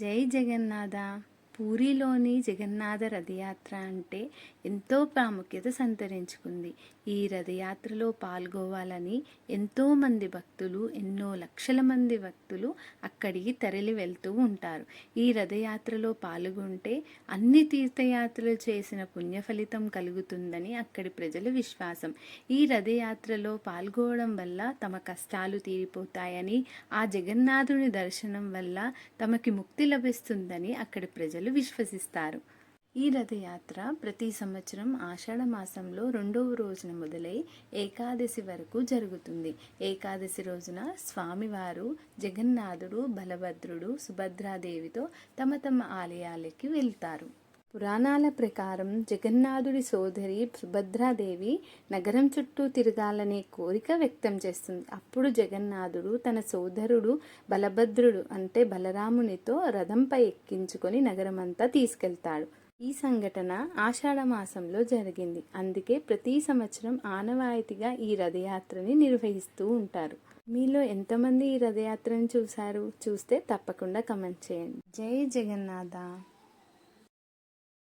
జై జగన్నాథ. పూరిలోని జగన్నాథ రథయాత్ర అంటే ఎంతో ప్రాముఖ్యత సంతరించుకుంది. ఈ రథయాత్రలో పాల్గొవాలని ఎంతోమంది భక్తులు ఎన్నో లక్షల మంది భక్తులు అక్కడికి తరలి వెళ్తూ ఉంటారు. ఈ రథయాత్రలో పాల్గొంటే అన్ని తీర్థయాత్రలు చేసిన పుణ్య ఫలితం కలుగుతుందని అక్కడి ప్రజల విశ్వాసం. ఈ రథయాత్రలో పాల్గొవడం వల్ల తమ కష్టాలు తీరిపోతాయని ఆ జగన్నాథుని దర్శనం వల్ల తమకి ముక్తి లభిస్తుందని అక్కడి ప్రజలు విశ్వసిస్తారు. ఈ రథయాత్ర ప్రతి సంవత్సరం ఆషాఢ మాసంలో రెండవ రోజున మొదలై ఏకాదశి వరకు జరుగుతుంది. ఏకాదశి రోజున స్వామివారు జగన్నాథుడు బలభద్రుడు సుభద్రాదేవితో తమ తమ ఆలయాలకి వెళ్తారు. పురాణాల ప్రకారం జగన్నాథుడి సోదరి సుభద్రాదేవి నగరం చుట్టూ తిరగాలనే కోరిక వ్యక్తం చేస్తుంది. అప్పుడు జగన్నాథుడు తన సోదరుడు బలభద్రుడు అంటే బలరామునితో రథంపై ఎక్కించుకొని నగరమంతా తీసుకెళ్తాడు. ఈ సంఘటన ఆషాఢ మాసంలో జరిగింది. అందుకే ప్రతి సంవత్సరం ఆనవాయితీగా ఈ రథయాత్రని నిర్వహిస్తూ ఉంటారు. మీలో ఎంతమంది ఈ రథయాత్రను చూశారు? చూస్తే తప్పకుండా కమెంట్ చేయండి. జై జగన్నాథ!